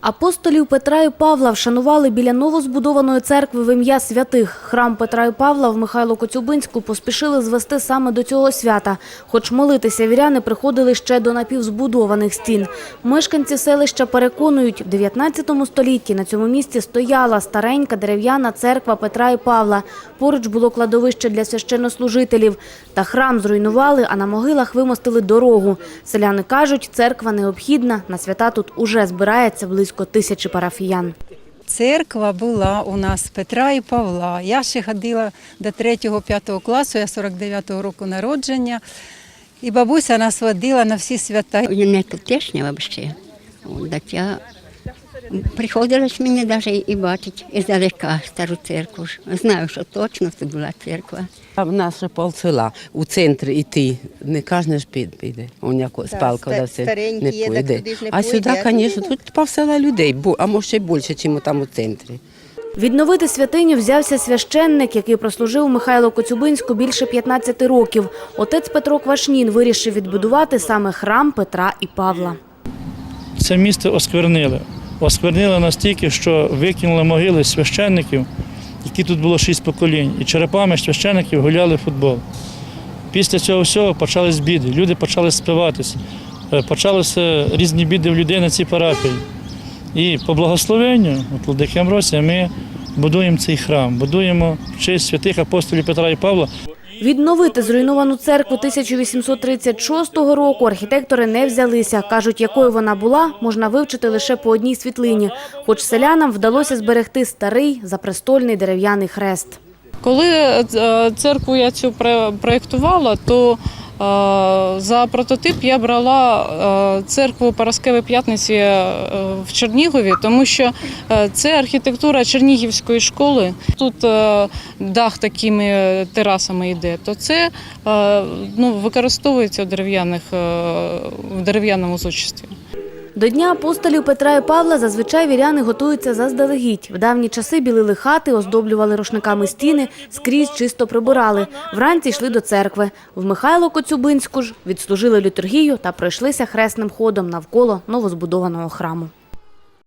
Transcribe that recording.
Апостолів Петра і Павла вшанували біля новозбудованої церкви в ім'я святих. Храм Петра і Павла в Михайло-Коцюбинську поспішили звести саме до цього свята. Хоч молитися віряни приходили ще до напівзбудованих стін. Мешканці селища переконують, в 19 столітті на цьому місці стояла старенька дерев'яна церква Петра і Павла. Поруч було кладовище для священнослужителів. Та храм зруйнували, а на могилах вимостили дорогу. Селяни кажуть, церква необхідна, на свята тут уже збирається близько тисячі парафіян. Церква була у нас Петра і Павла. Я ще ходила до 3-5 класу, я 49-го року народження. І бабуся нас водила на всі свята. Я не тутешня взагалі. От, Так я приходилось мені навіть і бачити іздалека стару церкву. Знаю, що точно це була церква. А в нас ще пол села у центр іти. Не кожен ж під- піде. У няко з палкою да все не пойде. А сюди, звісно, тут пів села людей, а може ще більше, ніж там у центрі. Відновити святиню взявся священник, який прослужив Михайло-Коцюбинську більше 15 років. Отець Петро Квашнін вирішив відбудувати саме храм Петра і Павла. це місто осквернили. Осквернили настільки, що викинули могили священників, які тут було шість поколінь, і черепами священників гуляли в футбол. Після цього всього почались біди, люди почали спиватись, е, почалися різні біди в людей на цій парафії. І по благословенню, от Владики Амросія, ми будуємо цей храм, будуємо в честь святих апостолів Петра і Павла. Відновити зруйновану церкву 1836 року архітектори не взялися. Кажуть, якою вона була, можна вивчити лише по одній світлині. Хоч селянам вдалося зберегти старий запрестольний дерев'яний хрест. Коли е, церкву я цю проєктувала, то за прототип я брала е, церкву Параскеви П'ятниці е, в Чернігові, тому що е, це архітектура Чернігівської школи. Тут е, дах такими терасами йде, то це е, ну, використовується в, дерев'яних, е, в дерев'яному зодчестві. До Дня апостолів Петра і Павла зазвичай віряни готуються заздалегідь. В давні часи білили хати, оздоблювали рушниками стіни, скрізь чисто прибирали. Вранці йшли до церкви. В Михайло-Коцюбинську ж відслужили літургію та пройшлися хресним ходом навколо новозбудованого храму.